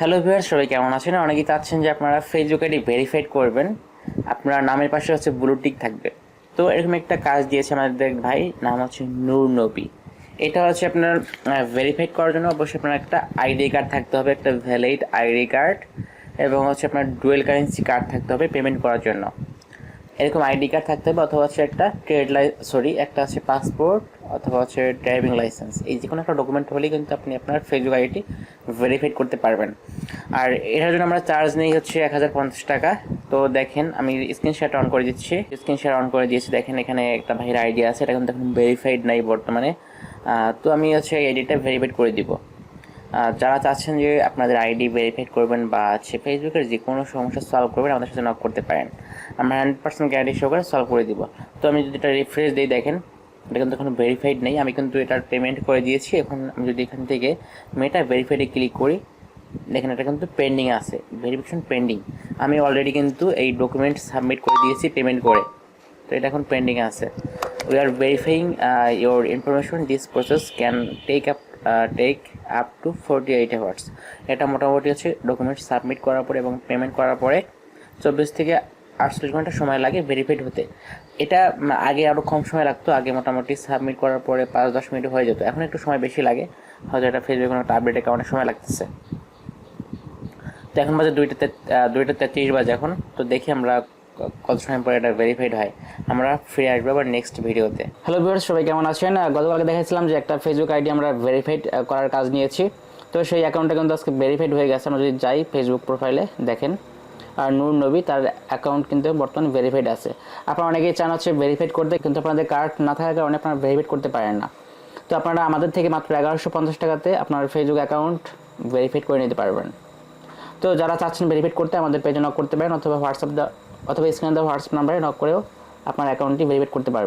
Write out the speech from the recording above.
Hello viewer সবাই কেমন আছেন? অনেকেই চাচ্ছেন যে আপনারা ফেসবুক আইডি ভেরিফাইড করবেন। আপনার নামের পাশে হচ্ছে ব্লু টিক থাকবে। তো এরকম একটা কাজ দিয়েছে আমাদের ভাই, নাম হচ্ছে নূর নবী এটা হচ্ছে আপনার ভেরিফাইড করার জন্য অবশ্যই আপনার একটা আইডি কার্ড থাকতে হবে, একটা ভ্যালিড আইডি কার্ড এবং হচ্ছে আপনার ডুয়েল কারেন্সি কার্ড থাকতে হবে পেমেন্ট করার জন্য। এরকম আইডি কার্ড থাকতে হবে অথবা হচ্ছে একটা ট্রেড লাই, সরি, একটা হচ্ছে পাসপোর্ট অথবা হচ্ছে ড্রাইভিং লাইসেন্স। এই যে কোনো একটা ডকুমেন্ট হলেই কিন্তু আপনি আপনার ফেসবুক আইডি ভেরিফাইড করতে পারবেন। আর এটার জন্য আমরা চার্জ নেই হচ্ছে এক হাজার পঞ্চাশ টাকা। তো দেখেন, আমি স্ক্রিনশট অন করে দিচ্ছি। স্ক্রিনশট অন করে দিয়েছি। দেখেন, এখানে একটা ভাইয়ের আইডি আছে। এটা কিন্তু এখন ভেরিফাইড নাই বর্তমানে। তো আমি হচ্ছে এই আইডিটা ভেরিফাইড করে দিব। যারা চাচ্ছেন যে আপনাদের আইডি ভেরিফাইড করবেন বা হচ্ছে ফেসবুকের যে কোনো সমস্যা সলভ করবেন, আমাদের সাথে নক করতে পারেন। আমরা হান্ড্রেড পার্সেন্ট গ্যারান্টি শো করে সলভ করে দিব। তো আমি যদি এটা রিফ্রেশ দিই, দেখেন, এটা কিন্তু এখনও ভেরিফাইড নেই। আমি কিন্তু এটার পেমেন্ট করে দিয়েছি। এখন আমি যদি এখান থেকে মেটা ভেরিফাইডে ক্লিক করি, দেখেন এটা কিন্তু পেন্ডিং আছে ভেরিফিকেশন পেন্ডিং আমি অলরেডি কিন্তু এই ডকুমেন্ট সাবমিট করে দিয়েছি পেমেন্ট করে। তো এটা এখন পেন্ডিং আছে। We are verifying your information this process can take up take up to forty eight hours এটা মোটামুটি হচ্ছে ডকুমেন্ট সাবমিট করার পরে এবং পেমেন্ট করার পরে চব্বিশ থেকে আটচল্লিশ ঘণ্টা সময় লাগে ভেরিফাইড হতে। এটা আগে আরও কম সময় লাগতো আগে মোটামুটি সাবমিট করার পরে পাঁচ দশ মিনিট হয়ে যেত। এখন একটু সময় বেশি লাগে হয়তো এটা ফেসবুকে কোনো একটা আপডেটের কারণে সময় লাগতেছে। তো এখন বাজে দুইটাতে আহ, দুইটা তেত্রিশ বাজে এখন। তো দেখি আমরা কত সময় পরে এটা ভেরিফাইড হয়, আমরা ফিরে আসব আবার নেক্সট ভিডিওতে হ্যালো ভিউয়ার্স সবাই কেমন আছেন? গতকালকে দেখাচ্ছিলাম যে একটা ফেসবুক আইডি আমরা ভেরিফাইড করার কাজ নিয়েছি। তো সেই অ্যাকাউন্টটা কিন্তু আজকে ভেরিফাইড হয়ে গেছে। আমরা যদি যাই ফেসবুক প্রোফাইলে দেখেন, আর নূর নবী, তার অ্যাকাউন্ট কিন্তু বর্তমানে ভেরিফাইড আছে। আপনারা অনেকেই চান হচ্ছে ভেরিফাইড করতে, কিন্তু আপনাদের কার্ড না থাকার কারণে আপনারা ভেরিফাইড করতে পারেন না। তো আপনারা আমাদের থেকে মাত্র এগারোশো পঞ্চাশ টাকাতে আপনার ফেসবুক অ্যাকাউন্ট ভেরিফাইড করে নিতে পারবেন। তো যারা চাচ্ছেন ভেরিফাইড করতে, আমাদের পেজে নক করতে পারেন, অথবা হোয়াটসঅ্যাপ অথবা স্ক্রিনে দেওয়া হোয়াটসঅ্যাপ নাম্বারে নক করেও আপনার অ্যাকাউন্টটি ভেরিফাই করতে পারবেন।